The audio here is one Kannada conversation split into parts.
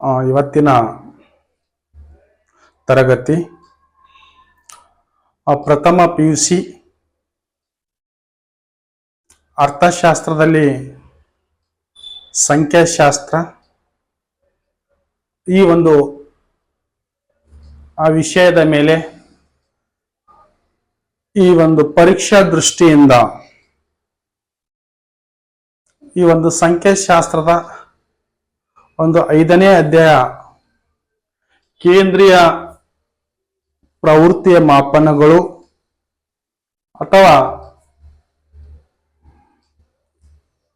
ಇವತ್ತಿನ ತರಗತಿ. ಪ್ರಥಮ ಪಿ ಯು ಸಿ ಅರ್ಥಶಾಸ್ತ್ರದಲ್ಲಿ ಸಂಖ್ಯಾಶಾಸ್ತ್ರ. ಈ ಒಂದು, ಆ ವಿಷಯದ ಮೇಲೆ ಈ ಒಂದು ಪರೀಕ್ಷಾ ದೃಷ್ಟಿಯಿಂದ ಈ ಒಂದು ಸಂಖ್ಯಾಶಾಸ್ತ್ರದ ಒಂದು ಐದನೇ ಅಧ್ಯಾಯ. ಕೇಂದ್ರೀಯ ಪ್ರವೃತ್ತಿಯ ಮಾಪನಗಳು ಅಥವಾ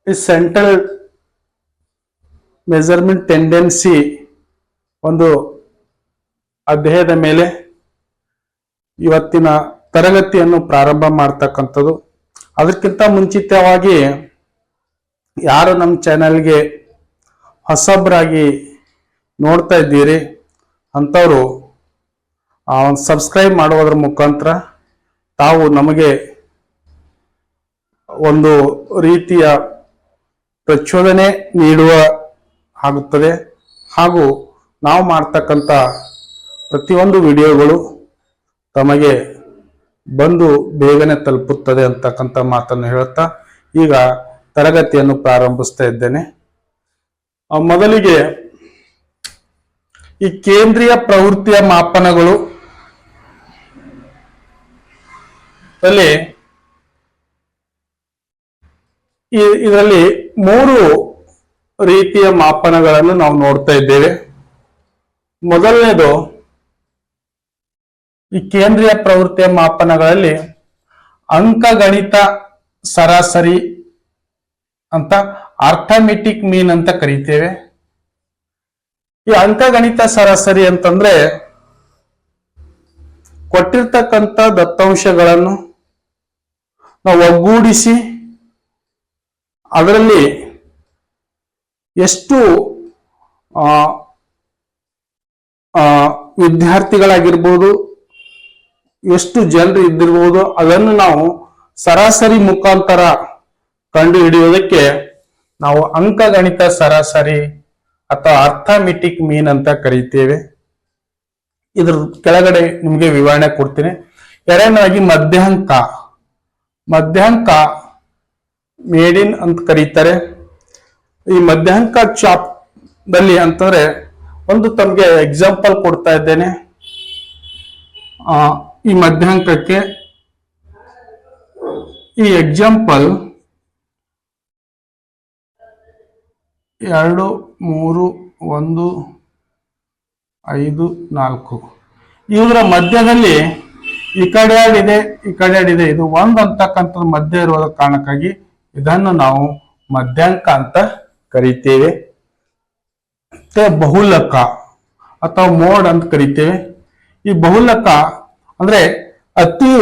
ಈ ಸೆಂಟ್ರಲ್ ಮೆಜರ್ಮೆಂಟ್ ಟೆಂಡೆನ್ಸಿ ಒಂದು ಅಧ್ಯಾಯದ ಮೇಲೆ ಇವತ್ತಿನ ತರಗತಿಯನ್ನು ಪ್ರಾರಂಭ ಮಾಡ್ತಕ್ಕಂಥದ್ದು. ಅದಕ್ಕಿಂತ ಮುಂಚಿತವಾಗಿ ಯಾರು ನಮ್ಮ ಚಾನೆಲ್ಗೆ ಹೊಸಬ್ರಾಗಿ ನೋಡ್ತಾ ಇದ್ದೀರಿ ಅಂಥವರು ಸಬ್ಸ್ಕ್ರೈಬ್ ಮಾಡುವುದರ ಮುಖಾಂತರ ತಾವು ನಮಗೆ ಒಂದು ರೀತಿಯ ಪ್ರಚೋದನೆ ನೀಡುವ ಆಗುತ್ತದೆ. ಹಾಗೂ ನಾವು ಮಾಡ್ತಕ್ಕಂಥ ಪ್ರತಿಯೊಂದು ವಿಡಿಯೋಗಳು ತಮಗೆ ಬಂದು ಬೇಗನೆ ತಲುಪುತ್ತದೆ ಅಂತಕ್ಕಂಥ ಮಾತನ್ನು ಹೇಳುತ್ತಾ ಈಗ ತರಗತಿಯನ್ನು ಪ್ರಾರಂಭಿಸ್ತಾ ಇದ್ದೇನೆ. ಮೊದಲಿಗೆ ಈ ಕೇಂದ್ರೀಯ ಪ್ರವೃತ್ತಿಯ ಮಾಪನಗಳು ಅಲ್ಲಿ ಇದರಲ್ಲಿ ಮೂರು ರೀತಿಯ ಮಾಪನಗಳನ್ನು ನಾವು ನೋಡ್ತಾ ಇದ್ದೇವೆ. ಮೊದಲನೇದು ಈ ಕೇಂದ್ರೀಯ ಪ್ರವೃತ್ತಿಯ ಮಾಪನಗಳಲ್ಲಿ ಅಂಕಗಣಿತ ಸರಾಸರಿ ಅಂತ ಆರ್ಥಮೆಟಿಕ್ ಮೀನ್ ಅಂತ ಕರಿತೇವೆ. ಈ ಅಂಕಗಣಿತ ಸರಾಸರಿ ಅಂತಂದ್ರೆ ಕೊಟ್ಟಿರ್ತಕ್ಕಂಥ ದತ್ತಾಂಶಗಳನ್ನು ನಾವು ಒಗ್ಗೂಡಿಸಿ ಅದರಲ್ಲಿ ಎಷ್ಟು ವಿದ್ಯಾರ್ಥಿಗಳಾಗಿರ್ಬೋದು, ಎಷ್ಟು ಜನರು ಇದ್ದಿರ್ಬೋದು, ಅದನ್ನು ನಾವು ಸರಾಸರಿ ಮುಖಾಂತರ ಕಂಡು ಹಿಡಿಯೋದಕ್ಕೆ ನಾವು ಅಂಕಗಣಿತ ಸರಾಸರಿ ಅಥವಾ ಅರ್ಥಮೆಟಿಕ್ ಮೀನ್ ಅಂತ ಕರೀತೇವೆ. ಇದ್ರ ಕೆಳಗಡೆ ನಿಮಗೆ ವಿವರಣೆ ಕೊಡ್ತೀನಿ. ಎರಡನೇದಾಗಿ ಮಧ್ಯಾಂಕ. ಮಧ್ಯಾಂಕ ಮೇಡಿನ್ ಅಂತ ಕರೀತಾರೆ. ಈ ಮಧ್ಯಾಂಕ ಚಾಪ್ ದಲ್ಲಿ ಅಂತಂದ್ರೆ ಒಂದು ತಮಗೆ ಎಕ್ಸಾಂಪಲ್ ಕೊಡ್ತಾ ಇದ್ದೇನೆ. ಈ ಮಧ್ಯಾಂಕಕ್ಕೆ ಈ ಎಕ್ಸಾಂಪಲ್ ಎರಡು, ಮೂರು, ಒಂದು, ಐದು, ನಾಲ್ಕು. ಇವರ ಮಧ್ಯದಲ್ಲಿ ಈ ಕಡೆ ಆಡಿದೆ, ಈ ಕಡೆ ಆಡಿದೆ, ಇದು ಒಂದು ಅಂತಕ್ಕಂಥದ್ದು ಮಧ್ಯ ಇರುವ ಕಾರಣಕ್ಕಾಗಿ ಇದನ್ನು ನಾವು ಮಧ್ಯಾಂಕ ಅಂತ ಕರಿತೇವೆ. ಮತ್ತೆ ಬಹುಲಕ ಅಥವಾ ಮೋಡ್ ಅಂತ ಕರಿತೇವೆ. ಈ ಬಹುಲಕ ಅಂದ್ರೆ ಅತಿ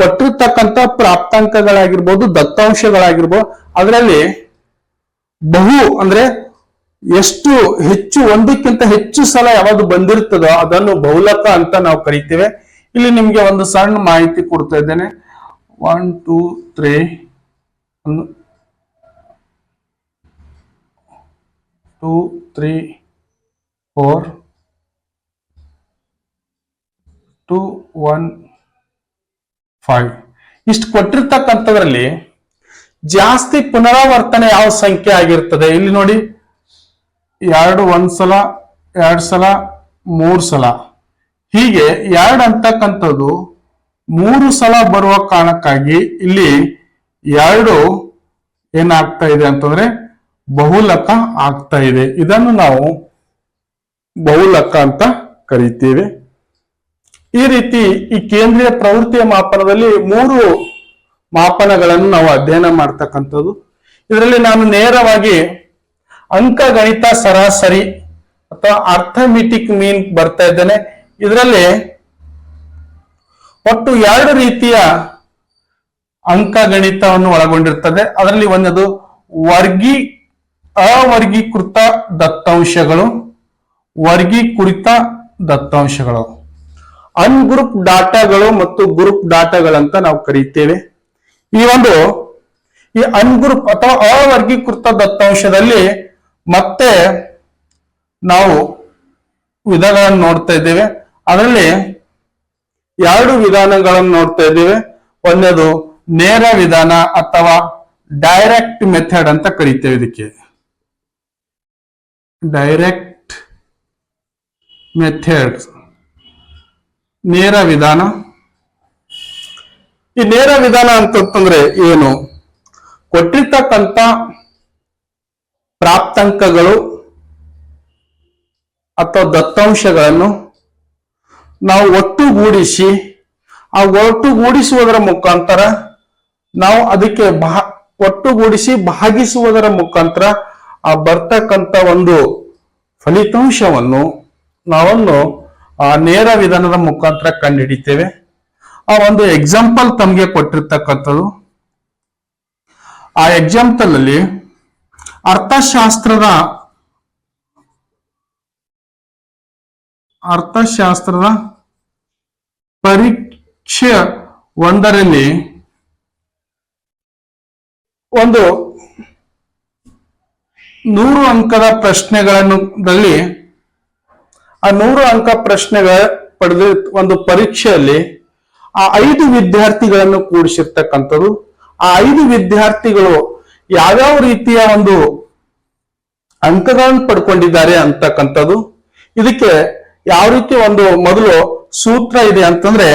ಕೊಟ್ಟಿರ್ತಕ್ಕಂಥ ಪ್ರಾಪ್ತಾಂಕಗಳಾಗಿರ್ಬೋದು, ದತ್ತಾಂಶಗಳಾಗಿರ್ಬೋದು, ಅದರಲ್ಲಿ ಬಹು ಅಂದ್ರೆ ಎಷ್ಟು ಹೆಚ್ಚು ಒಂದಕ್ಕಿಂತ ಹೆಚ್ಚು ಸಲ ಯಾವಾಗ ಬಂದಿರ್ತದೋ ಅದನ್ನು ಬಹುಲಕ ಅಂತ ನಾವು ಕರಿತೇವೆ. ಇಲ್ಲಿ ನಿಮ್ಗೆ ಒಂದು ಸಣ್ಣ ಮಾಹಿತಿ ಕೊಡ್ತಾ ಇದ್ದೇನೆ. One two three two three four two one five ಇಷ್ಟು ಕೊಟ್ಟಿರ್ತಕ್ಕಂಥದ್ರಲ್ಲಿ ಜಾಸ್ತಿ ಪುನರಾವರ್ತನೆ ಯಾವ ಸಂಖ್ಯೆ ಆಗಿರ್ತದೆ? ಇಲ್ಲಿ ನೋಡಿ, ಎರಡು ಒಂದ್ಸಲ ಎರಡ್ ಸಲ, ಮೂರು ಸಲ. ಹೀಗೆ ಎರಡು ಅಂತಕ್ಕಂಥದ್ದು ಮೂರು ಸಲ ಬರುವ ಕಾರಣಕ್ಕಾಗಿ ಇಲ್ಲಿ ಎರಡು ಏನಾಗ್ತಾ ಇದೆ ಅಂತಂದ್ರೆ ಬಹುಲಕ ಆಗ್ತಾ ಇದೆ. ಇದನ್ನು ನಾವು ಬಹುಲಕ ಅಂತ ಕರಿತೀವಿ. ಈ ರೀತಿ ಈ ಕೇಂದ್ರೀಯ ಪ್ರವೃತ್ತಿಯ ಮಾಪನದಲ್ಲಿ ಮೂರು ಮಾಪನಗಳನ್ನು ನಾವು ಅಧ್ಯಯನ ಮಾಡ್ತಕ್ಕಂಥದ್ದು. ಇದರಲ್ಲಿ ನಾನು ನೇರವಾಗಿ ಅಂಕಗಣಿತ ಸರಾಸರಿ ಅಥವಾ ಅರ್ಥಮೆಟಿಕ್ ಮೀನ್ ಬರ್ತಾ ಇದ್ದೇನೆ. ಇದರಲ್ಲಿ ಒಟ್ಟು ಎರಡು ರೀತಿಯ ಅಂಕಗಣಿತವನ್ನು ಒಳಗೊಂಡಿರ್ತದೆ. ಅದರಲ್ಲಿ ಒಂದದು ವರ್ಗಿ ಅವರ್ಗೀಕೃತ ದತ್ತಾಂಶಗಳು, ವರ್ಗೀಕೃತ ದತ್ತಾಂಶಗಳು. ಅನ್ಗ್ರೂಪ್ ಡಾಟಾಗಳು ಮತ್ತು ಗ್ರೂಪ್ ಡಾಟಾಗಳಂತ ನಾವು ಕರೀತೇವೆ. ಈ ಒಂದು, ಈ ಅನ್ಗ್ರೂಪ್ ಅಥವಾ ಅವರ್ಗೀಕೃತ ದತ್ತಾಂಶದಲ್ಲಿ ಮತ್ತೆ ನಾವು ವಿಧಗಳನ್ನು ನೋಡ್ತಾ ಇದ್ದೇವೆ. ಅದರಲ್ಲಿ ಎರಡು ವಿಧಾನಗಳನ್ನು ನೋಡ್ತಾ ಇದ್ದೇವೆ. ಒಂದೇದು ನೇರ ವಿಧಾನ ಅಥವಾ ಡೈರೆಕ್ಟ್ ಮೆಥಡ್ ಅಂತ ಕರಿತೇವೆ ಇದಕ್ಕೆ. ಡೈರೆಕ್ಟ್ ಮೆಥಡ್ ನೇರ ವಿಧಾನ. ಈ ನೇರ ವಿಧಾನ ಅಂತಂತಂದ್ರೆ ಏನು? ಕೊಟ್ಟಿರ್ತಕ್ಕಂಥ ಪ್ರಾಪ್ತಾಂಕಗಳು ಅಥವಾ ದತ್ತಾಂಶಗಳನ್ನು ನಾವು ಒಟ್ಟುಗೂಡಿಸಿ, ಆ ಒಟ್ಟುಗೂಡಿಸುವುದರ ಮುಖಾಂತರ ನಾವು ಅದಕ್ಕೆ ಭಾ ಒಟ್ಟುಗೂಡಿಸಿ ಭಾಗಿಸುವುದರ ಮುಖಾಂತರ ಆ ಬರ್ತಕ್ಕಂಥ ಒಂದು ಫಲಿತಾಂಶವನ್ನು ನಾವನ್ನು ಆ ನೇರ ವಿಧಾನದ ಮುಖಾಂತರ ಕಂಡುಹಿಡಿತೇವೆ. ಆ ಒಂದು ಎಕ್ಸಾಂಪಲ್ ತಮಗೆ ಕೊಟ್ಟಿರ್ತಕ್ಕಂಥದ್ದು. ಆ ಎಕ್ಸಾಂಪಲ್ ಅಲ್ಲಿ ಅರ್ಥಶಾಸ್ತ್ರದ ಅರ್ಥಶಾಸ್ತ್ರದ ಪರೀಕ್ಷೆ ಒಂದರಲ್ಲಿ ಒಂದು ನೂರು ಅಂಕದ ಪ್ರಶ್ನೆಗಳನ್ನು ಆ ನೂರು ಅಂಕ ಪ್ರಶ್ನೆಗಳ ಪಡೆದ ಒಂದು ಪರೀಕ್ಷೆಯಲ್ಲಿ ಆ ಐದು ವಿದ್ಯಾರ್ಥಿಗಳನ್ನು ಕೂಡಿಸಿರ್ತಕ್ಕಂಥದ್ದು. ಆ ಐದು ವಿದ್ಯಾರ್ಥಿಗಳು ಯಾವ್ಯಾವ ರೀತಿಯ ಒಂದು ಅಂಕಗಳನ್ನು ಪಡ್ಕೊಂಡಿದ್ದಾರೆ ಅಂತಕ್ಕಂಥದ್ದು. ಇದಕ್ಕೆ ಯಾವ ರೀತಿ ಒಂದು ಮೊದಲು ಸೂತ್ರ ಇದೆ ಅಂತಂದ್ರೆ,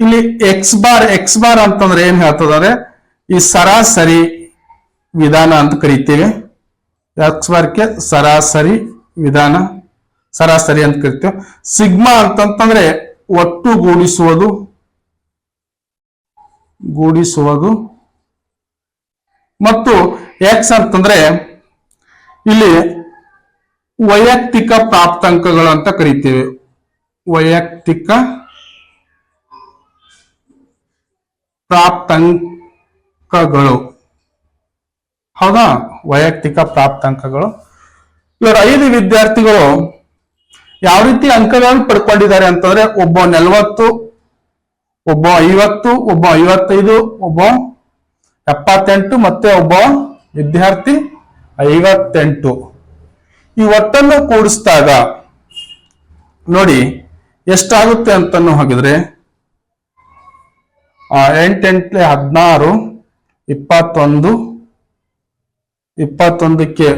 ಇಲ್ಲಿ ಎಕ್ಸ್ ಬಾರ್ ಎಕ್ಸ್ ಬಾರ್ ಅಂತಂದ್ರೆ ಏನ್ ಹೇಳ್ತದಂದ್ರೆ ಈ ಸರಾಸರಿ ವಿಧಾನ ಅಂತ ಕರಿತೀವಿ. ಎಕ್ಸ್ ಬಾರ್ಗೆ ಸರಾಸರಿ ವಿಧಾನ, ಸರಾಸರಿ ಅಂತ ಕರಿತೀವಿ. ಸಿಗ್ಮಾ ಅಂತಂತಂದ್ರೆ ಒಟ್ಟುಗೂಡಿಸುವುದು, ಗೂಡಿಸುವುದು. ಮತ್ತು ಎಕ್ಸ್ ಅಂತಂದ್ರೆ ಇಲ್ಲಿ ವೈಯಕ್ತಿಕ ಪ್ರಾಪ್ತಾಂಕಗಳು ಅಂತ ಕರಿತೇವೆ. ವೈಯಕ್ತಿಕ ಪ್ರಾಪ್ತಾಂಕಗಳು. ಹೌದಾ? ವೈಯಕ್ತಿಕ ಪ್ರಾಪ್ತಾಂಕಗಳು. ಇವರು ಐದು ವಿದ್ಯಾರ್ಥಿಗಳು ಯಾವ ರೀತಿ ಅಂಕಗಳನ್ನು ಪಡ್ಕೊಂಡಿದ್ದಾರೆ ಅಂತಂದ್ರೆ ಒಬ್ಬ ನಲವತ್ತು, ಒಬ್ಬ ಐವತ್ತು, ಒಬ್ಬ ಐವತ್ತೈದು, ಒಬ್ಬ ಎಪ್ಪತ್ತೆಂಟು ಮತ್ತೆ ಒಬ್ಬ ವಿದ್ಯಾರ್ಥಿ ಐವತ್ತೆಂಟು. ಈ ಒಟ್ಟನ್ನು ಕೂಡಿಸಿದಾಗ ನೋಡಿ ಎಷ್ಟಾಗುತ್ತೆ ಅಂತನ್ನು ಹಾಗಿದ್ರೆ, ಆ, ಎಂಟೆಂಟ್ಲೆ ಹದಿನಾರು, ಇಪ್ಪತ್ತೊಂದು, ಇಪ್ಪತ್ತೊಂದಕ್ಕೆ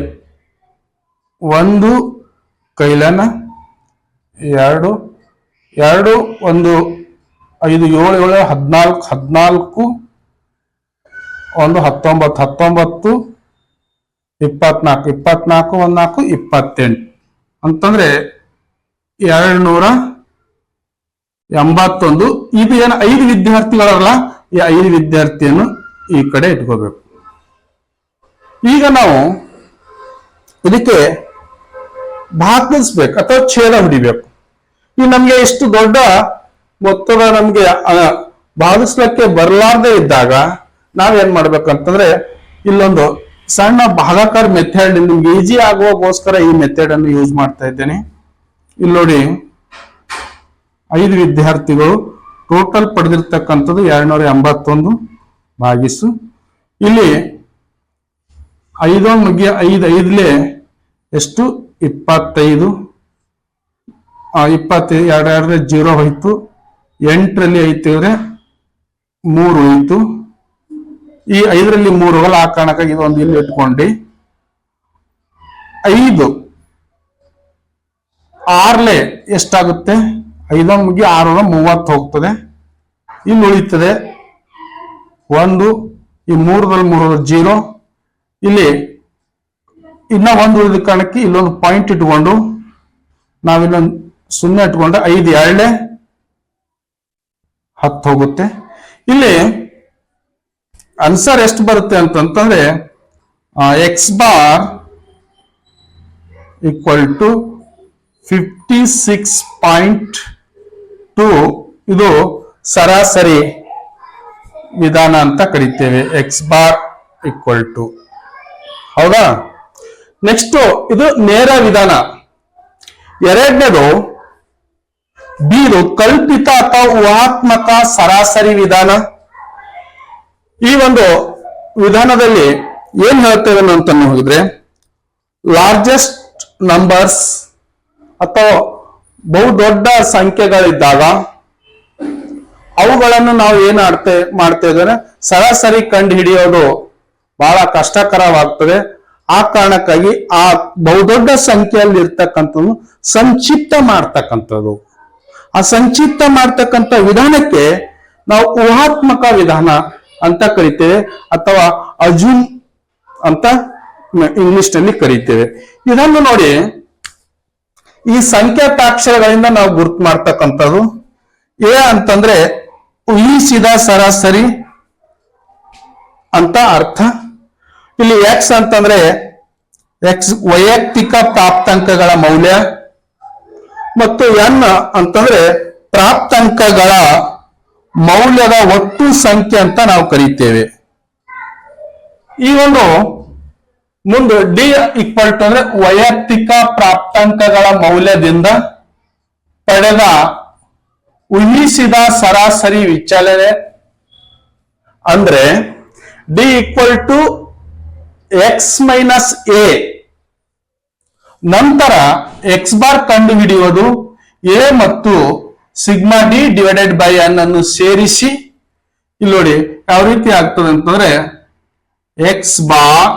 ಒಂದು ಕೈಲನ ಎರಡು ಎರಡು, ಒಂದು, ಐದು, ಏಳು ಏಳು, ಹದಿನಾಲ್ಕು ಹದಿನಾಲ್ಕು, ಒಂದು, ಹತ್ತೊಂಬತ್ತು ಹತ್ತೊಂಬತ್ತು, ಇಪ್ಪತ್ನಾಲ್ಕು ಇಪ್ಪತ್ನಾಲ್ಕು ಒಂದು ನಾಲ್ಕು ಇಪ್ಪತ್ತೆಂಟು. ಅಂತಂದ್ರೆ ಎರಡು ನೂರ ಎಂಬತ್ತೊಂದು. ಇದು ಏನು ಐದು ವಿದ್ಯಾರ್ಥಿಗಳಲ್ಲ? ಈ ಐದು ವಿದ್ಯಾರ್ಥಿಯನ್ನು ಈ ಕಡೆ ಇಟ್ಕೋಬೇಕು. ಈಗ ನಾವು ಇದಕ್ಕೆ ಭಾಗಿಸ್ಬೇಕು ಅಥವಾ ಛೇದ ಹೊಡಿಬೇಕು. ಈ ನಮ್ಗೆ ಇಷ್ಟು ದೊಡ್ಡ ಮೊತ್ತದ ನಮ್ಗೆ ಆ, ಭಾಗಿಸ್ಲಿಕ್ಕೆ ಬರಲಾರ್ದೆ ಇದ್ದಾಗ ನಾವೇನ್ ಮಾಡ್ಬೇಕಂತಂದ್ರೆ ಇಲ್ಲೊಂದು ಸಣ್ಣ ಭಾಗಾಕಾರ ಮೆಥಡ್ ನಿಮ್ಗೆ ಈಜಿ ಆಗುವಗೋಸ್ಕರ ಈ ಮೆಥಡ್ ಅನ್ನು ಯೂಸ್ ಮಾಡ್ತಾ ಇದ್ದೇನೆ. ಇಲ್ಲಿ ನೋಡಿ ಐದು ವಿದ್ಯಾರ್ಥಿಗಳು ಟೋಟಲ್ ಪಡೆದಿರ್ತಕ್ಕಂಥದ್ದು ಎರಡ್ನೂರ ಎಂಬತ್ತೊಂದು ಭಾಗಿಸು. ಇಲ್ಲಿ ಐದೋ ಮುಗಿಯ ಐದು ಐದ್ಲೆ ಎಷ್ಟು? ಇಪ್ಪತ್ತೈದು. ಆ, ಇಪ್ಪತ್ತೈದು ಎರಡು ಎರಡರಲ್ಲಿ ಜೀರೋ ಹೋಯ್ತು. ಎಂಟರಲ್ಲಿ ಐತಿದ್ರೆ ಮೂರು ಹೋಯ್ತು. ಈ ಐದರಲ್ಲಿ ಮೂರು ಹೋಗಲ್ಲ ಆ ಕಾರಣಕ್ಕಾಗಿ ಇದೊಂದು ಇಲ್ಲಿ ಇಟ್ಕೊಂಡು. ಐದು. ಆರ್ಲೆ ಎಷ್ಟಾಗುತ್ತೆ? ಐದೊಂದು ಮುಗಿ ಆರು ಮೂವತ್ತು ಹೋಗ್ತದೆ. ಇಲ್ಲಿ ಉಳಿತದೆ. ಒಂದು ಈ ಮೂರದಲ್ಲಿ ಮೂರು ಜೀರೋ. ಇಲ್ಲಿ ಇನ್ನ ಒಂದು ಉಳಿದ ಕಾರಣಕ್ಕೆ ಇಲ್ಲೊಂದು ಪಾಯಿಂಟ್ ಇಟ್ಕೊಂಡು ನಾವಿಲ್ಲೊಂದು ಸುಮ್ಮನೆ ಇಟ್ಕೊಂಡ್ರೆ ಐದು ಎರಡೇ ಹತ್ತು ಹೋಗುತ್ತೆ. ಇಲ್ಲಿ ಆನ್ಸರ್ ಎಷ್ಟು ಬರುತ್ತೆ ಅಂತಂತಂದ್ರೆ X bar equal to fifty six point two ಇದು ಸರಾಸರಿ ವಿಧಾನ ಅಂತ ಕರಿತೇವೆ. ಎಕ್ಸ್ ಬಾರ್ ಈಕ್ವಲ್ ಟು ಹೌದಾ? ನೆಕ್ಸ್ಟ್ ಇದು ನೇರ ವಿಧಾನ. ಎರಡನೇದು ಬೀರು ಕಲ್ಪಿತ ಅಥವಾ ಊಹಾತ್ಮಕ ಸರಾಸರಿ ವಿಧಾನ. ಈ ಒಂದು ವಿಧಾನದಲ್ಲಿ ಏನ್ ಹೇಳ್ತೇವೆ ಅಂತ ಹೋಗಿದ್ರೆ ಲಾರ್ಜೆಸ್ಟ್ ನಂಬರ್ಸ್ ಅಥವಾ ಬಹು ದೊಡ್ಡ ಸಂಖ್ಯೆಗಳಿದ್ದಾಗ ಅವುಗಳನ್ನು ನಾವು ಏನ್ ಆಡ್ತೇ ಮಾಡ್ತಾ ಇದ್ದಾರೆ ಸರಾಸರಿ ಕಂಡು ಹಿಡಿಯೋದು ಬಹಳ ಕಷ್ಟಕರವಾಗ್ತದೆ. ಆ ಕಾರಣಕ್ಕಾಗಿ ಆ ಬಹುದೊಡ್ಡ ಸಂಖ್ಯೆಯಲ್ಲಿ ಇರ್ತಕ್ಕಂಥದ್ದು ಸಂಕ್ಷಿಪ್ತ ಮಾಡ್ತಕ್ಕಂಥದ್ದು. ಆ ಸಂಕ್ಷಿಪ್ತ ಮಾಡ್ತಕ್ಕಂಥ ವಿಧಾನಕ್ಕೆ ನಾವು ಊಹಾತ್ಮಕ ವಿಧಾನ ಅಂತ ಕರಿತೇವೆ ಅಥವಾ ಅಜೂಮ್ ಅಂತ ಇಂಗ್ಲಿಷ್ನಲ್ಲಿ ಕರಿತೇವೆ. ಇದನ್ನು ನೋಡಿ, ಈ ಸಂಖ್ಯಾತಾಕ್ಷರಗಳಿಂದ ನಾವು ಗುರುತು ಮಾಡ್ತಕ್ಕಂಥದ್ದು ಎ ಅಂತಂದ್ರೆ ಊಹಿಸಿದ ಸರಾಸರಿ ಅಂತ ಅರ್ಥ. ಇಲ್ಲಿ ಎಕ್ಸ್ ಅಂತಂದ್ರೆ ಎಕ್ಸ್ ವೈಯಕ್ತಿಕ ಪ್ರಾಪ್ತಾಂಕಗಳ ಮೌಲ್ಯ. ಮತ್ತು ಎನ್ ಅಂತಂದ್ರೆ ಪ್ರಾಪ್ತಾಂಕಗಳ ಮೌಲ್ಯದ ಒಟ್ಟು ಸಂಖ್ಯೆ ಅಂತ ನಾವು ಕರೀತೇವೆ. ಈ ಒಂದು ಮುಂದೆ ಡಿ ಈಕ್ವಲ್ ಟು ಅಂದ್ರೆ ವೈಯಕ್ತಿಕ ಪ್ರಾಪ್ತಾಂಕಗಳ ಮೌಲ್ಯದಿಂದ ಪಡೆದ ಊಹಿಸಿದ ಸರಾಸರಿ ವಿಚಲನೆ ಅಂದ್ರೆ D equal to X minus A ನಂತರ ಎಕ್ಸ್ ಬಾರ್ ಕಂಡು ಹಿಡಿಯುವುದು ಎ ಮತ್ತು sigma D divided by N ಅನ್ನು ಸೇರಿಸಿ. ಇಲ್ಲಿ ನೋಡಿ ಯಾವ ರೀತಿ ಆಗ್ತದೆ ಅಂತಂದ್ರೆ X bar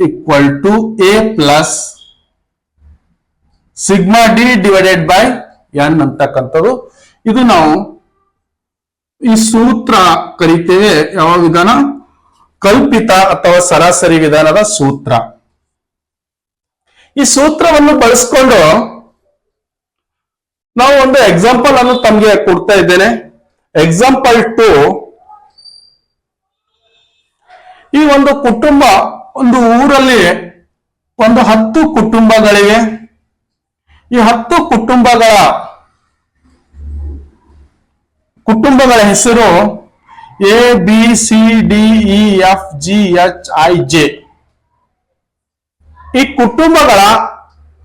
equal to A plus sigma D divided by N ಅಂತಕ್ಕಂಥದ್ದು. ಇದು ನಾವು ಈ ಸೂತ್ರ ಕರಿತೇವೆ. ಯಾವ ವಿಧಾನ? ಕಲ್ಪಿತ ಅಥವಾ ಸರಾಸರಿ ವಿಧಾನದ ಸೂತ್ರ. ಈ ಸೂತ್ರವನ್ನು ಬಳಸ್ಕೊಂಡು ನಾವು ಒಂದು ಎಕ್ಸಾಂಪಲ್ ಅನ್ನು ತಮಗೆ ಕೊಡ್ತಾ ಇದ್ದೇನೆ. ಎಕ್ಸಾಂಪಲ್ ಟು ಈ ಒಂದು ಕುಟುಂಬ, ಒಂದು ಊರಲ್ಲಿ ಒಂದು ಹತ್ತು ಕುಟುಂಬಗಳಿವೆ. ಈ ಹತ್ತು ಕುಟುಂಬಗಳ ಕುಟುಂಬಗಳ ಹೆಸರು A B C D E F G H I J ಈ ಕುಟುಂಬಗಳ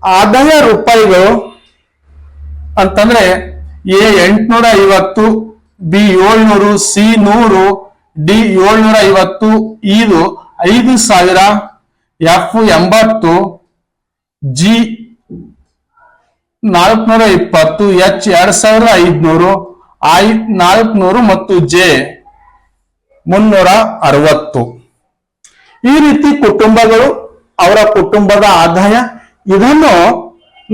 ಆದಾಯ ರೂಪಾಯಿಗಳು ಅಂತಂದ್ರೆ ಎ ಎಂಟ್ನೂರ ಐವತ್ತು, ಬಿ ಏಳ್ನೂರು, ಸಿ ನೂರು, ಡಿ ಏಳ್ನೂರ ಐವತ್ತು ಇದು ಐದು ಸಾವಿರ, ಎಫ್ ಎಂಬತ್ತು, ಜಿ ನಾಲ್ಕುನೂರ ಇಪ್ಪತ್ತು, ಎಚ್ ಎರಡ್ ಸಾವಿರದ ಐದ್ನೂರು, ಐ ನಾಲ್ಕುನೂರು ಮತ್ತು ಜೆ ಮುನ್ನೂರ ಅರವತ್ತು. ಈ ರೀತಿ ಕುಟುಂಬಗಳು ಅವರ ಕುಟುಂಬದ ಆದಾಯ, ಇದನ್ನು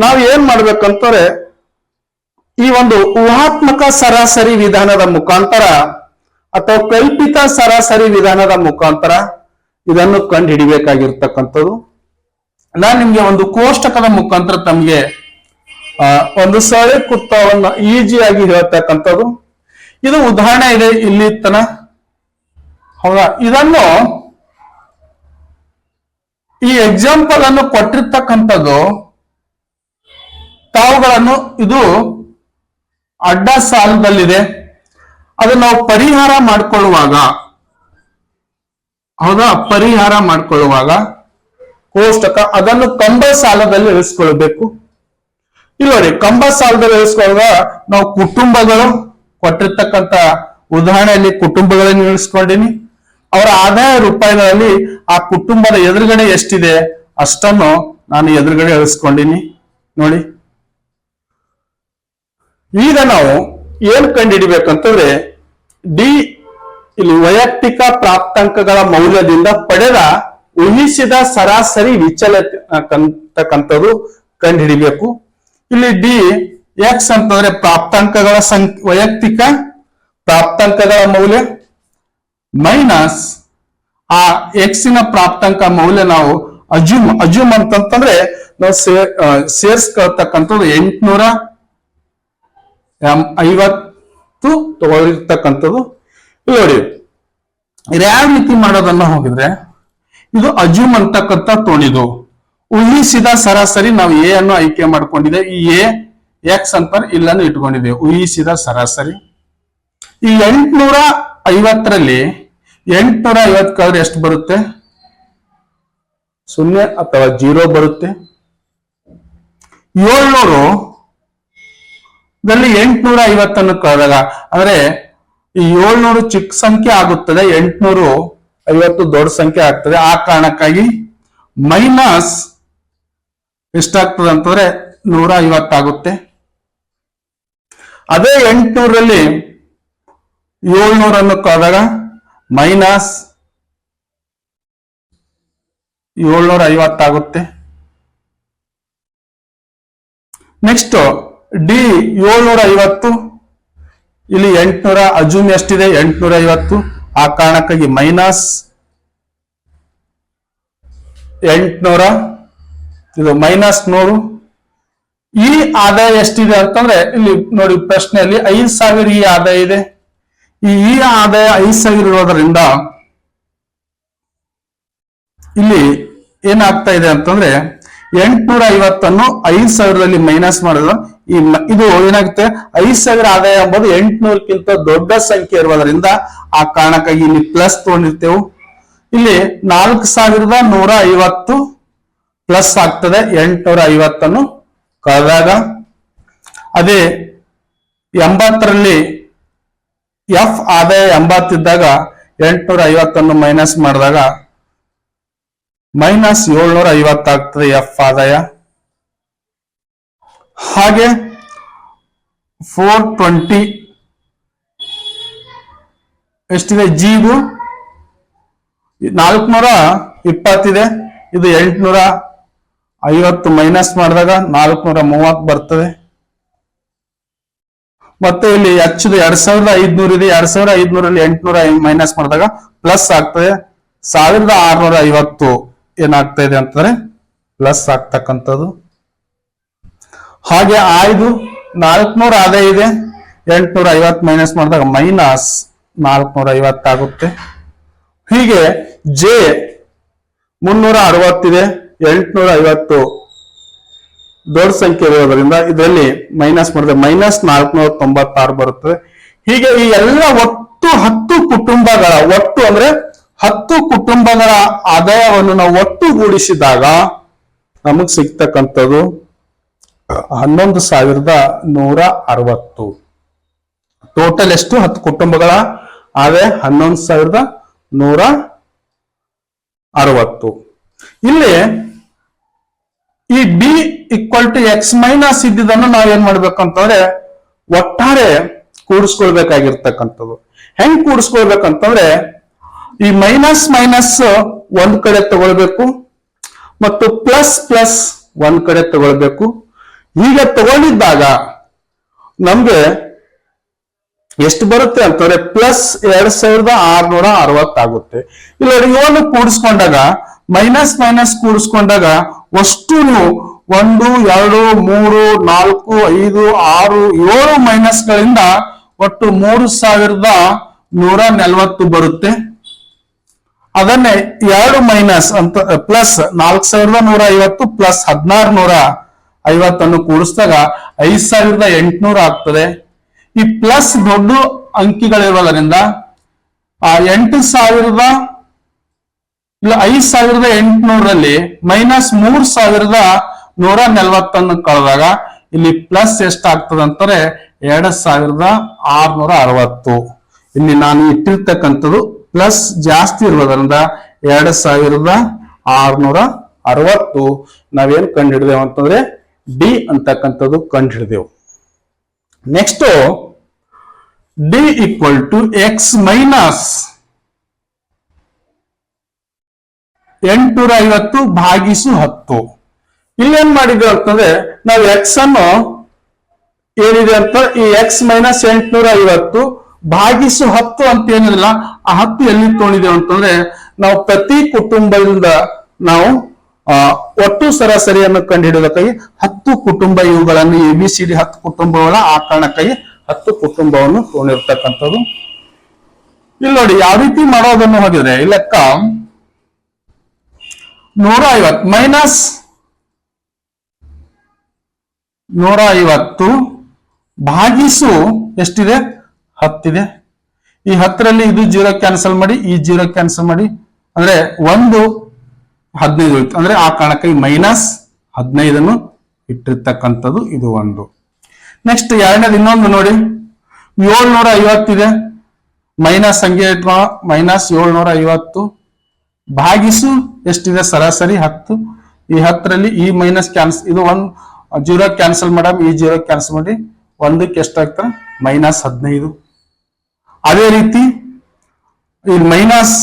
ನಾವು ಏನ್ ಮಾಡ್ಬೇಕಂತಾರೆ ಈ ಒಂದು ಊಹಾತ್ಮಕ ಸರಾಸರಿ ವಿಧಾನದ ಮುಖಾಂತರ ಅಥವಾ ಕಲ್ಪಿತ ಸರಾಸರಿ ವಿಧಾನದ ಮುಖಾಂತರ ಇದನ್ನು ಕಂಡು ಹಿಡಿಬೇಕಾಗಿರ್ತಕ್ಕಂಥದ್ದು ನಾನು ನಿಮ್ಗೆ ಒಂದು ಕೋಷ್ಟಕದ ಮುಖಾಂತರ ತಮಗೆ ಒಂದು ಸರಳ ಕುತ್ತವನ್ನು ಈಜಿಯಾಗಿ ಹೇಳ್ತಕ್ಕಂಥದ್ದು. ಇದು ಉದಾಹರಣೆ ಇದೆ, ಇಲ್ಲಿ ತನ. ಹೌದಾ? ಇದನ್ನು ಈ ಎಕ್ಸಾಂಪಲ್ ಅನ್ನು ಕೊಟ್ಟಿರ್ತಕ್ಕಂಥದ್ದು ತಾವುಗಳನ್ನು ಇದು ಅಡ್ಡ ಸಾಲದಲ್ಲಿದೆ. ಅದು ನಾವು ಪರಿಹಾರ ಮಾಡಿಕೊಳ್ಳುವಾಗ, ಹೌದಾ? ಪರಿಹಾರ ಮಾಡಿಕೊಳ್ಳುವಾಗ ಕೋಷ್ಟಕ ಅದನ್ನು ಕಂಬ ಸಾಲದಲ್ಲಿ ಇಳಿಸ್ಕೊಳ್ಬೇಕು ಇಲ್ಲ ನೋಡಿ, ಕಂಬ ಸಾಲದಲ್ಲಿ ಇಳಿಸ್ಕೊಳ್ಳುವಾಗ ನಾವು ಕುಟುಂಬಗಳು, ಕೊಟ್ಟಿರ್ತಕ್ಕಂಥ ಉದಾಹರಣೆಯಲ್ಲಿ ಕುಟುಂಬಗಳನ್ನು ಇಳಿಸ್ಕೊಂಡಿನಿ ಅವರ ಆದಾಯ ರೂಪಾಯಿಗಳಲ್ಲಿ ಆ ಕುಟುಂಬದ ಎದುರುಗಡೆ ಎಷ್ಟಿದೆ ಅಷ್ಟನ್ನು ನಾನು ಎದುರುಗಡೆ ಇಳಿಸ್ಕೊಂಡಿನಿ ನೋಡಿ. ಈಗ ನಾವು ಏನ್ ಕಂಡುಹಿಡಿಬೇಕಂತಂದ್ರೆ ಡಿ ಇಲ್ಲಿ ವೈಯಕ್ತಿಕ ಪ್ರಾಪ್ತಾಂಕಗಳ ಮೌಲ್ಯದಿಂದ ಪಡೆದ ಊಹಿಸಿದ ಸರಾಸರಿ ವಿಚಲತಕ್ಕಂಥದ್ದು ಕಂಡುಹಿಡಿಬೇಕು ಇಲ್ಲಿ ಡಿ ಎಕ್ಸ್ ಅಂತಂದ್ರೆ ಪ್ರಾಪ್ತಾಂಕಗಳ ಸಂಖ್ಯೆ ವೈಯಕ್ತಿಕ ಪ್ರಾಪ್ತಾಂಕಗಳ ಮೌಲ್ಯ. ಮೈನಸ್ ಆ ಎಕ್ಸಿನ ಪ್ರಾಪ್ತಾಂಕ ಮೌಲ್ಯ ನಾವು ಅಜುಮ್ ಅಜುಮ್ ಅಂತಂತಂದ್ರೆ ನಾವು ಸೇರ್ಸ್ಕೊಳ್ತಕ್ಕಂಥದ್ದು ಎಂಟುನೂರ ಐವತ್ತು ತಗೊಳಿರ್ತಕ್ಕಂಥದ್ದು ನೋಡಿ ಯಾವ ರೀತಿ ಮಾಡೋದನ್ನ ಹೋಗಿದ್ರೆ ಇದು ಅಜುಮ್ ಅಂತಕ್ಕಂಥ ತೋಣಿದು. ಊಹಿಸಿದ ಸರಾಸರಿ ನಾವು ಎ ಅನ್ನು ಆಯ್ಕೆ ಮಾಡ್ಕೊಂಡಿದೆ. ಈ ಎ ಎಕ್ಸ್ ಅಂತ ಇಲ್ಲನ್ನು ಇಟ್ಕೊಂಡಿದೆ ಊಹಿಸಿದ ಸರಾಸರಿ. ಈ ಎಂಟುನೂರ ಐವತ್ತರಲ್ಲಿ ಎಂಟ್ನೂರ ಐವತ್ತು ಕಳೆದ್ರೆ ಎಷ್ಟು ಬರುತ್ತೆ? ಸೊನ್ನೆ ಅಥವಾ ಜೀರೋ ಬರುತ್ತೆ? ಏಳ್ನೂರು ದಲ್ಲಿ ಎಂಟುನೂರ ಐವತ್ತನ್ನು ಕಳೆದಾಗ, ಅಂದ್ರೆ ಈ ಏಳ್ನೂರು ಚಿಕ್ಕ ಸಂಖ್ಯೆ ಆಗುತ್ತದೆ, ಎಂಟ್ನೂರು ಐವತ್ತು ದೊಡ್ಡ ಸಂಖ್ಯೆ ಆಗ್ತದೆ. ಆ ಕಾರಣಕ್ಕಾಗಿ ಮೈನಸ್ ಎಷ್ಟಾಗ್ತದೆ ಅಂತಂದ್ರೆ ನೂರ ಐವತ್ತಾಗುತ್ತೆ ಅದೇ ಎಂಟುನೂರಲ್ಲಿ ಏಳ್ನೂರನ್ನು ಕಳೆದಾಗ ಮೈನಸ್ ಏಳ್ನೂರ ಐವತ್ತಾಗುತ್ತೆ ನೆಕ್ಸ್ಟ್ ಡಿ ಏಳ್ನೂರ ಐವತ್ತು, ಇಲ್ಲಿ ಎಂಟುನೂರ, ಅಜೂಮ್ ಎಷ್ಟಿದೆ? ಎಂಟುನೂರ ಐವತ್ತು. ಆ ಕಾರಣಕ್ಕಾಗಿ ಮೈನಸ್ ಎಂಟುನೂರ, ಇದು ಮೈನಸ್ ನೂರು. ಈ ಆದಾಯ ಎಷ್ಟಿದೆ ಅಂತಂದ್ರೆ, ಇಲ್ಲಿ ನೋಡಿ ಪ್ರಶ್ನೆಯಲ್ಲಿ ಐದು ಸಾವಿರ ಈ ಆದಾಯ ಇದೆ. ಈ ಈ ಆದಾಯ ಐದು ಸಾವಿರ ಇರೋದ್ರಿಂದ ಇಲ್ಲಿ ಏನಾಗ್ತಾ ಇದೆ ಅಂತಂದ್ರೆ ಎಂಟ್ನೂರ ಐವತ್ತನ್ನು ಐದು ಸಾವಿರದಲ್ಲಿ ಮೈನಸ್ ಮಾಡಿದ್ರೆ. ಈ ಇದು ಏನಾಗುತ್ತೆ? ಐದು ಸಾವಿರ ಆದಾಯ ಎಂಬುದು ಎಂಟ್ನೂರಕ್ಕಿಂತ ದೊಡ್ಡ ಸಂಖ್ಯೆ ಇರುವುದರಿಂದ ಆ ಕಾರಣಕ್ಕಾಗಿ ಇಲ್ಲಿ ಪ್ಲಸ್ ತಗೊಂಡಿರ್ತೇವೆ. ಇಲ್ಲಿ ನಾಲ್ಕು ಸಾವಿರದ ನೂರ ಐವತ್ತು ಪ್ಲಸ್ ಆಗ್ತದೆ ಎಂಟ್ನೂರ ಐವತ್ತನ್ನು ಕಳೆದಾಗ. ಅದೇ ಎಂಬತ್ತರಲ್ಲಿ ಎಫ್ ಆದಾಯ ಎಂಬತ್ತಿದ್ದಾಗ ಎಂಟುನೂರ ಐವತ್ತನ್ನು ಮೈನಸ್ ಮಾಡಿದಾಗ ಮೈನಸ್ ಏಳ್ನೂರ ಐವತ್ತಾಗ್ತದೆ ಎಫ್ ಆದಾಯ. ಹಾಗೆ ಫೋರ್ ಟ್ವೆಂಟಿ ಎಷ್ಟಿದೆ? ಜಿಗು ನಾಲ್ಕುನೂರ ಇಪ್ಪತ್ತಿದೆ ಇದು ಎಂಟುನೂರ ಐವತ್ತು ಮೈನಸ್ ಮಾಡಿದಾಗ ನಾಲ್ಕುನೂರ ಮೂವತ್ತು ಬರ್ತದೆ. ಮತ್ತೆ ಇಲ್ಲಿ ಹೆಚ್ಚಿದ ಎರಡ್ ಸಾವಿರದ ಐದ್ನೂರ ಇದೆ. ಎರಡ್ ಸಾವಿರದ ಐದ್ನೂರಲ್ಲಿ ಎಂಟುನೂರ ಮೈನಸ್ ಮಾಡಿದಾಗ ಪ್ಲಸ್ ಆಗ್ತದೆ. ಸಾವಿರದ ಆರ್ನೂರ ಐವತ್ತು ಏನಾಗ್ತಾ ಇದೆ ಅಂತಂದ್ರೆ ಪ್ಲಸ್ ಆಗ್ತಕ್ಕಂಥದ್ದು. ಹಾಗೆ ಆಯ್ದು ನಾಲ್ಕುನೂರ ಅದೇ ಇದೆ. ಎಂಟುನೂರ ಐವತ್ತು ಮೈನಸ್ ಮಾಡಿದಾಗ ಮೈನಸ್ ನಾಲ್ಕುನೂರ ಐವತ್ತಾಗುತ್ತೆ ಹೀಗೆ ಜೆ ಮುನ್ನೂರ ಅರವತ್ತಿದೆ ಎಂಟ್ನೂರ ಐವತ್ತು ದೊಡ್ಡ ಸಂಖ್ಯೆ ಇರೋದ್ರಿಂದ ಇದರಲ್ಲಿ ಮೈನಸ್ ಮಾಡಿದ್ರೆ ಮೈನಸ್ ನಾಲ್ಕುನೂರ ತೊಂಬತ್ತಾರು ಬರುತ್ತದೆ ಹೀಗೆ ಈ ಎಲ್ಲ ಒಟ್ಟು ಹತ್ತು ಕುಟುಂಬಗಳ, ಒಟ್ಟು ಅಂದ್ರೆ ಹತ್ತು ಕುಟುಂಬಗಳ ಆದಾಯವನ್ನು ನಾವು ಒಟ್ಟುಗೂಡಿಸಿದಾಗ ನಮಗ್ ಸಿಗ್ತಕ್ಕಂಥದ್ದು ಹನ್ನೊಂದು ಸಾವಿರದ ನೂರ ಅರವತ್ತು. ಟೋಟಲ್ ಎಷ್ಟು? ಹತ್ತು ಕುಟುಂಬಗಳ ಆದಾಯ ಹನ್ನೊಂದು ಸಾವಿರದ ನೂರ ಅರವತ್ತು. ಇಲ್ಲಿ ಈ B equal to X minus ಇದ್ದಿದ್ದನ್ನು ನಾವು ಏನ್ ಮಾಡ್ಬೇಕು ಅಂತಂದ್ರೆ ಒಟ್ಟಾರೆ ಕೂಡಿಸ್ಕೊಳ್ಬೇಕಾಗಿರ್ತಕ್ಕಂಥದ್ದು. ಹೆಂಗ್ ಕೂಡಿಸ್ಕೊಳ್ಬೇಕಂತಂದ್ರೆ ಈ ಮೈನಸ್ ಮೈನಸ್ ಒಂದ್ ಕಡೆ ತಗೊಳ್ಬೇಕು ಮತ್ತು ಪ್ಲಸ್ ಪ್ಲಸ್ ಒಂದ್ ಕಡೆ ತಗೊಳ್ಬೇಕು. ಹೀಗೆ ತಗೊಂಡಿದ್ದಾಗ ನಮ್ಗೆ ಎಷ್ಟು ಬರುತ್ತೆ ಅಂತಂದ್ರೆ ಪ್ಲಸ್ ಎರಡ್ ಸಾವಿರದ ಆರ್ನೂರ ಅರವತ್ತಾಗುತ್ತೆ. ಇಲ್ಲ ಇವನ್ನು ಕೂಡಿಸ್ಕೊಂಡಾಗ ಮೈನಸ್ ಮೈನಸ್ ಕೂಡಿಸ್ಕೊಂಡಾಗ ಅಷ್ಟೂನು ಒಂದು, ಎರಡು, ಮೂರು, ನಾಲ್ಕು, ಐದು, ಆರು, ಏಳು ಮೈನಸ್ ಗಳಿಂದ ಒಟ್ಟು ಮೂರು ಸಾವಿರದ ನೂರ ನಲವತ್ತು ಬರುತ್ತೆ. ಅದನ್ನೇ ಎರಡು ಮೈನಸ್ ಅಂತ, ಪ್ಲಸ್ ನಾಲ್ಕು ಸಾವಿರದ ನೂರ ಐವತ್ತು ಪ್ಲಸ್ ಹದಿನಾರು ನೂರ ಐವತ್ತನ್ನು ಕೂಡಿಸಿದಾಗ ಐದು ಸಾವಿರದ ಎಂಟುನೂರ ಆಗ್ತದೆ. ಈ ಪ್ಲಸ್ ದೊಡ್ಡ ಅಂಕಿಗಳಿರೋದರಿಂದ, ಆ ಎಂಟು ಸಾವಿರದ ಇಲ್ಲ, ಐದ್ ಸಾವಿರದ ಎಂಟುನೂರಲ್ಲಿ ಮೈನಸ್ ಮೂರ್ ಸಾವಿರದ ನೂರ ನಲ್ವತ್ತನ್ನು ಕಳೆದಾಗ ಇಲ್ಲಿ ಪ್ಲಸ್ ಎಷ್ಟಾಗ್ತದೆ ಅಂತಾರೆ ಎರಡ್ ಸಾವಿರದ ಆರ್ನೂರ ಅರವತ್ತು. ಇಲ್ಲಿ ನಾನು ಇಟ್ಟಿರ್ತಕ್ಕಂಥದ್ದು ಪ್ಲಸ್ ಜಾಸ್ತಿ ಇರುವುದರಿಂದ ಎರಡ್ ಸಾವಿರದ ಆರ್ನೂರ ಅರವತ್ತು. ನಾವೇನ್ ಕಂಡು ಹಿಡಿದೆವು ಅಂತಂದ್ರೆ ಡಿ ಅಂತಕ್ಕಂಥದ್ದು ಕಂಡು ಹಿಡಿದೆವು next D equal to X minus ಎಂಟುನೂರ ಐವತ್ತು ಭಾಗಿಸು ಹತ್ತು. ಇಲ್ಲೇನ್ ಮಾಡಿದ್ವಿ ಅಂತಂದ್ರೆ ನಾವು ಎಕ್ಸ್ ಅನ್ನು ಏನಿದೆ ಅಂತ ಈ ಎಕ್ಸ್ ಮೈನಸ್ ಎಂಟುನೂರ ಐವತ್ತು ಭಾಗಿಸು ಹತ್ತು ಅಂತ ಏನಿಲ್ಲ ಆ ಹತ್ತು ಎಲ್ಲಿ ತೊಗೊಂಡಿದ್ದೇವೆ ಅಂತಂದ್ರೆ ನಾವು ಪ್ರತಿ ಕುಟುಂಬದಿಂದ ನಾವು ಒಟ್ಟು ಸರಾಸರಿಯನ್ನು ಕಂಡುಹಿಡಿಯೋದಕ್ಕಾಗಿ ಹತ್ತು ಕುಟುಂಬ ಇವುಗಳನ್ನು ಎ ಬಿ ಸಿ ಡಿ ಹತ್ತು ಕುಟುಂಬಗಳ ಆ ಕಾರಣಕ್ಕಾಗಿ ಹತ್ತು ಕುಟುಂಬವನ್ನು ತೊಗೊಂಡಿರ್ತಕ್ಕಂಥದ್ದು. ಇಲ್ಲಿ ನೋಡಿ ಯಾವ ರೀತಿ ಮಾಡೋದನ್ನು ಹೋಗಿದ್ರೆ, ಈ ಲೆಕ್ಕ ನೂರ ಐವತ್ತು ಮೈನಸ್ ನೂರ ಐವತ್ತು ಭಾಗಿಸು ಎಷ್ಟಿದೆ? ಹತ್ತಿದೆ. ಈ ಹತ್ತರಲ್ಲಿ ಇದು ಜೀರೋ ಕ್ಯಾನ್ಸಲ್ ಮಾಡಿ, ಈ ಜೀರೋ ಕ್ಯಾನ್ಸಲ್ ಮಾಡಿ, ಅಂದ್ರೆ ಒಂದು ಹದಿನೈದು ಉಳಿತು ಅಂದ್ರೆ ಆ ಕಾರಣಕ್ಕಾಗಿ ಮೈನಸ್ ಹದಿನೈದನ್ನು ಇಟ್ಟಿರ್ತಕ್ಕಂಥದ್ದು ಇದು ಒಂದು. ನೆಕ್ಸ್ಟ್ ಎರಡನೇದು ಇನ್ನೊಂದು ನೋಡಿ. ಏಳ್ನೂರ ಐವತ್ತಿದೆ ಮೈನಸ್ ಹಂಗೆ ಮೈನಸ್ ಏಳ್ನೂರ ಐವತ್ತು ಭಾಗಿಸು ಎಷ್ಟಿದೆ ಸರಾಸರಿ ಹತ್ತು. ಈ ಹತ್ತರಲ್ಲಿ ಈ ಮೈನಸ್ ಕ್ಯಾನ್ಸಲ್ ಇದು ಒಂದು ಜೀರೋ ಕ್ಯಾನ್ಸಲ್ ಮಾಡಮ್ ಈ ಜೀರೋ ಕ್ಯಾನ್ಸಲ್ ಮಾಡಿ ಒಂದಕ್ಕೆ ಎಷ್ಟಾಗ್ತದೆ ಮೈನಸ್ ಹದಿನೈದು. ಅದೇ ರೀತಿ ಈ ಮೈನಸ್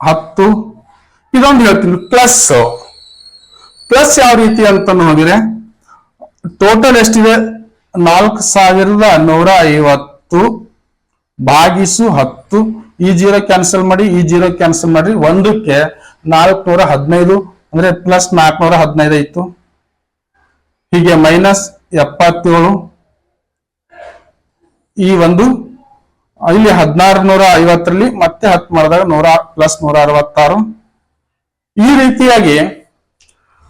ಹತ್ತು, ಇದೊಂದು ಹೇಳ್ತೀನಿ ಪ್ಲಸ್ ಪ್ಲಸ್ ಯಾವ ರೀತಿ ಅಂತ ನೋಡಿದ್ರೆ ಟೋಟಲ್ ಎಷ್ಟಿದೆ? ನಾಲ್ಕು ಸಾವಿರದ ನೂರ ಐವತ್ತು ಭಾಗಿಸು ಹತ್ತು. ಈ ಜೀರೋ ಕ್ಯಾನ್ಸಲ್ ಮಾಡಿ, ಈ ಜೀರೋ ಕ್ಯಾನ್ಸಲ್ ಮಾಡಿ ಒಂದಕ್ಕೆ ನಾಲ್ಕುನೂರ ಹದಿನೈದು ಅಂದ್ರೆ ಪ್ಲಸ್ ನಾಲ್ಕುನೂರ ಹದಿನೈದು ಇತ್ತು ಹೀಗೆ ಮೈನಸ್ ಎಪ್ಪತ್ತೇಳು. ಈ ಒಂದು, ಇಲ್ಲಿ ಹದಿನಾರು ನೂರ ಐವತ್ತರಲ್ಲಿ ಮತ್ತೆ ಹತ್ತು ಮಾಡಿದಾಗ ನೂರ ಪ್ಲಸ್ ನೂರ ಅರವತ್ತಾರು ಈ ರೀತಿಯಾಗಿ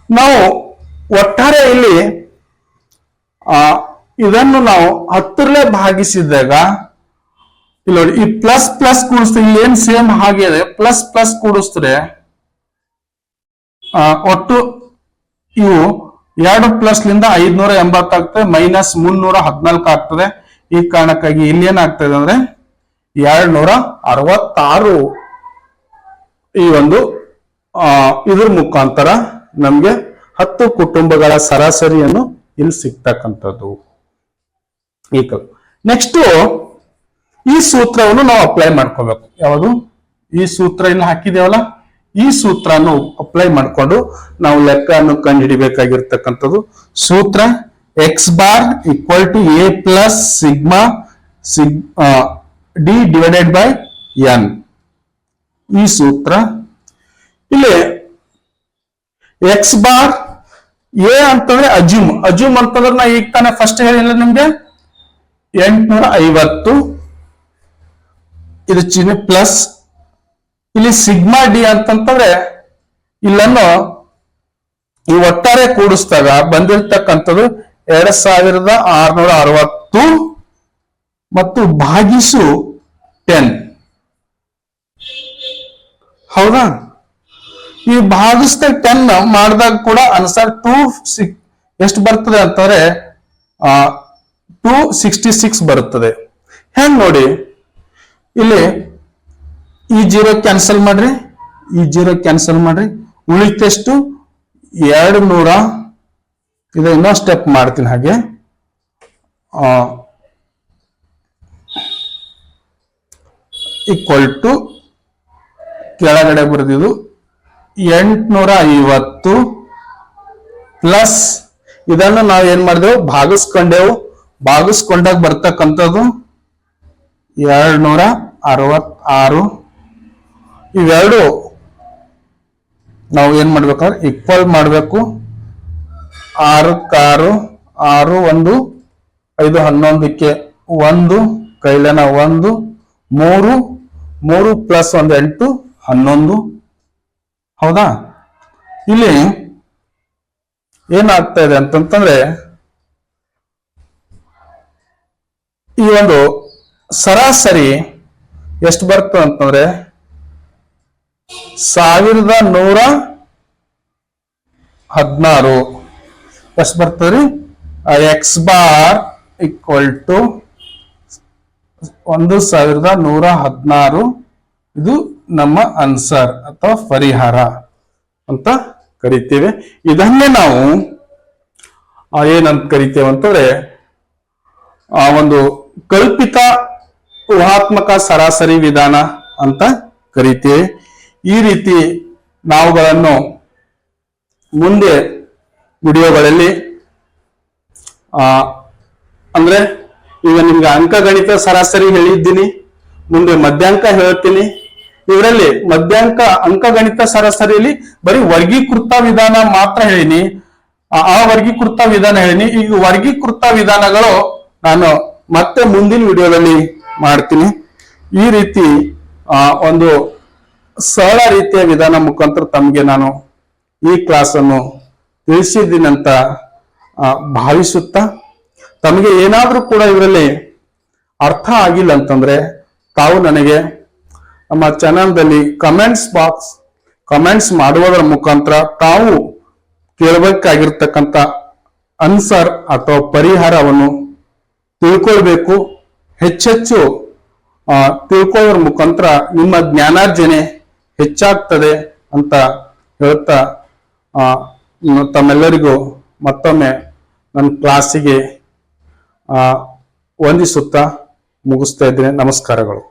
ನಾವು ಒಟ್ಟಾರೆ ಇಲ್ಲಿ ಇದನ್ನು ನಾವು ಹತ್ತರಲ್ಲೇ ಭಾಗಿಸಿದಾಗ ಇಲ್ಲಿ ನೋಡಿ ಈ ಪ್ಲಸ್ ಪ್ಲಸ್ ಕೂಡಿಸ್ತಾರೆ ಇಲ್ಲಿ ಏನ್ ಸೇಮ್ ಹಾಗೆ ಇದೆ? ಪ್ಲಸ್ ಪ್ಲಸ್ ಕೂಡಿಸಿದ್ರೆ ಆ, ಒಟ್ಟು ಇವು ಎರಡು ಪ್ಲಸ್ ಲಿಂದ ಐದ್ನೂರ ಎಂಬತ್ತಾಗ್ತದೆ ಮೈನಸ್ ಮುನ್ನೂರ ಹದಿನಾಲ್ಕು ಆಗ್ತದೆ. ಈ ಕಾರಣಕ್ಕಾಗಿ ಇಲ್ಲಿ ಏನಾಗ್ತದೆ ಅಂದ್ರೆ ಎರಡ್ ನೂರ ಅರವತ್ತಾರು ಈ ಒಂದು ಇದ್ರ ಮುಖಾಂತರ ನಮ್ಗೆ ಹತ್ತು ಕುಟುಂಬಗಳ ಸರಾಸರಿಯನ್ನು ಇಲ್ಲಿ ಸಿಗ್ತಕ್ಕಂಥದ್ದು. ಈಗ ನೆಕ್ಸ್ಟ್ ಈ ಸೂತ್ರವನ್ನು ನಾವು ಅಪ್ಲೈ ಮಾಡ್ಕೋಬೇಕು. ಯಾವುದು? ಈ ಸೂತ್ರ ಏನು ಹಾಕಿದೇವಲ್ಲ? ಈ ಸೂತ್ರನು ಅಪ್ಲೈ ಮಾಡಿಕೊಂಡು ನಾವು ಲೆಕ್ಕವನ್ನು ಕಂಡುಹಿಡಿಬೇಕಾಗಿರ್ತಕ್ಕಂಥದ್ದು. ಸೂತ್ರ X bar equal to A plus sigma ಸಿಗ್ ಡಿ ಡಿವೈಡೆಡ್ ಬೈ ಎನ್ ಈ ಸೂತ್ರ. ಇಲ್ಲಿ ಎಕ್ಸ್ ಬಾರ್ ಎ ಅಂತಂದ್ರೆ ಅಜ್ಯೂಮ್ ಅಜ್ಯೂಮ್ ಅಂತಂದ್ರೆ ನಾ ಈಗ ತಾನೇ ಫಸ್ಟ್ ಹೇಳಿಲ್ಲ ನಿಮ್ಗೆ? ಎಂಟ್ನೂರ ಐವತ್ತು ಇದು ಚಿಹ್ನೆ ಪ್ಲಸ್ ಇಲ್ಲಿ ಸಿಗ್ಮಾ ಡಿ ಅಂತಂತಂದ್ರೆ ಇಲ್ಲನ್ನು ಈ ಒಟ್ಟಾರೆ ಕೂಡಿಸಿದಾಗ ಬಂದಿರತಕ್ಕಂಥದ್ದು ಎರಡ್ ಸಾವಿರದ ಆರ್ನೂರ ಅರವತ್ತು ಮತ್ತು ಭಾಗಿಸು ಟೆನ್ ಹೌದಾ? ಈ ಭಾಗಿಸಿದ ಟೆನ್ ಮಾಡಿದಾಗ ಕೂಡ ಅನ್ಸರ್ ಟೂ ಸಿಕ್ ಎಷ್ಟು ಬರ್ತದೆ ಅಂತಂದ್ರೆ ಟೂ ಸಿಕ್ಸ್ಟಿ ಸಿಕ್ಸ್ ಬರುತ್ತದೆ. ಹೆಂಗ್ ನೋಡಿ? ಇಲ್ಲಿ ಈ ಜೀರೋ ಕ್ಯಾನ್ಸಲ್ ಮಾಡ್ರಿ, ಈ ಜೀರೋ ಕ್ಯಾನ್ಸಲ್ ಮಾಡ್ರಿ. ಉಳಿತೆಷ್ಟು ಎರಡು ನೂರ ಇದು ಇನ್ನೊಂದು ಸ್ಟೆಪ್ ಮಾಡ್ತೀನಿ ಹಾಗೆ. ಈಕ್ವಲ್ ಟು ಕೆಳಗಡೆ ಬರೆದಿದ್ದು ಎಂಟುನೂರ ಐವತ್ತು ಪ್ಲಸ್ ಇದನ್ನು ನಾವು ಏನ್ ಮಾಡಿದೆವು? ಭಾಗಿಸ್ಕೊಂಡೆವು. ಭಾಗಿಸ್ಕೊಂಡಾಗ ಬರ್ತಕ್ಕಂಥದ್ದು ಎರಡ್ ನೂರ ಅರವತ್ತಾರು ಇವೆರಡು ನಾವು ಏನು ಮಾಡ್ಬೇಕಂದ್ರೆ ಈಕ್ವಲ್ ಮಾಡಬೇಕು. ಆರಕ್ಕಾರು, ಆರು, ಒಂದು, ಐದು, ಹನ್ನೊಂದಕ್ಕೆ ಒಂದು, ಕೈಲನ ಒಂದು, ಮೂರು ಮೂರು ಪ್ಲಸ್ ಒಂದು ಎಂಟು, ಹನ್ನೊಂದು. ಹೌದಾ? ಇಲ್ಲಿ ಏನಾಗ್ತಾ ಇದೆ ಅಂತಂತಂದ್ರೆ ಈ ಒಂದು ಸರಾಸರಿ ಎಷ್ಟು ಬರ್ತದೆ ಅಂತಂದ್ರೆ ಸಾವಿರದ ನೂರ ಹದಿನಾರು. ಎಷ್ಟು ಬರ್ತದ್ರಿ ಎಕ್ಸ್ ಬಾರ್ ಈಕ್ವಲ್ ಟು ಒಂದು ಸಾವಿರದ ನೂರ ಹದಿನಾರು. ಇದು ನಮ್ಮ ಆನ್ಸರ್ ಅಥವಾ ಪರಿಹಾರ ಅಂತ ಕರಿತೇವೆ. ಇದನ್ನೇ ನಾವು ಏನಂತ ಕರಿತೇವೆ ಅಂತಂದ್ರೆ, ಆ, ಒಂದು ಕಲ್ಪಿತ ಊಹಾತ್ಮಕ ಸರಾಸರಿ ವಿಧಾನ ಅಂತ ಕರಿತೇವೆ. ಈ ರೀತಿ ನಾವುಗಳನ್ನು ಮುಂದೆ ವಿಡಿಯೋಗಳಲ್ಲಿ, ಆ, ಅಂದ್ರೆ ಈಗ ನಿಮ್ಗೆ ಅಂಕಗಣಿತ ಸರಾಸರಿ ಹೇಳಿದ್ದೀನಿ, ಮುಂದೆ ಮಧ್ಯಾಂಕ ಹೇಳ್ತೀನಿ. ಇವರಲ್ಲಿ ಮಧ್ಯಾಂಕ ಅಂಕಗಣಿತ ಸರಾಸರಿಯಲ್ಲಿ ಬರೀ ವರ್ಗೀಕೃತ ವಿಧಾನ ಮಾತ್ರ ಹೇಳಿನಿ. ಆ ವರ್ಗೀಕೃತ ವಿಧಾನ ಹೇಳಿನಿ. ಈಗ ವರ್ಗೀಕೃತ ವಿಧಾನಗಳು ನಾನು ಮತ್ತೆ ಮುಂದಿನ ವಿಡಿಯೋದಲ್ಲಿ ಮಾಡ್ತೀನಿ. ಈ ರೀತಿ ಒಂದು ಸರಳ ರೀತಿಯ ವಿಧಾನ ಮುಖಾಂತರ ತಮಗೆ ನಾನು ಈ ಕ್ಲಾಸನ್ನು ತಿಳಿಸಿದ್ದೀನಂತ ಭಾವಿಸುತ್ತಾ, ತಮಗೆ ಏನಾದರೂ ಕೂಡ ಇದರಲ್ಲಿ ಅರ್ಥ ಆಗಿಲ್ಲ ಅಂತಂದ್ರೆ, ತಾವು ನನಗೆ ನಮ್ಮ ಚಾನಲ್ದಲ್ಲಿ ಕಮೆಂಟ್ಸ್ ಬಾಕ್ಸ್ ಕಮೆಂಟ್ಸ್ ಮಾಡುವುದರ ಮುಖಾಂತರ ತಾವು ಕೇಳಬೇಕಾಗಿರ್ತಕ್ಕಂಥ ಅನ್ಸರ್ ಅಥವಾ ಪರಿಹಾರವನ್ನು ತಿಳ್ಕೊಳ್ಬೇಕು. ಹೆಚ್ಚೆಚ್ಚು ತಿಳ್ಕೊಳ್ಳೋದ್ರ ಮುಖಾಂತರ ನಿಮ್ಮ ಜ್ಞಾನಾರ್ಜನೆ ಹೆಚ್ಚಾಗ್ತದೆ ಅಂತ ಹೇಳ್ತಾ ತಮ್ಮೆಲ್ಲರಿಗೂ ಮತ್ತೊಮ್ಮೆ ನನ್ನ ಕ್ಲಾಸಿಗೆ ವಂದಿಸುತ್ತಾ ಮುಗಿಸ್ತಾ ಇದ್ದೇನೆ. ನಮಸ್ಕಾರಗಳು.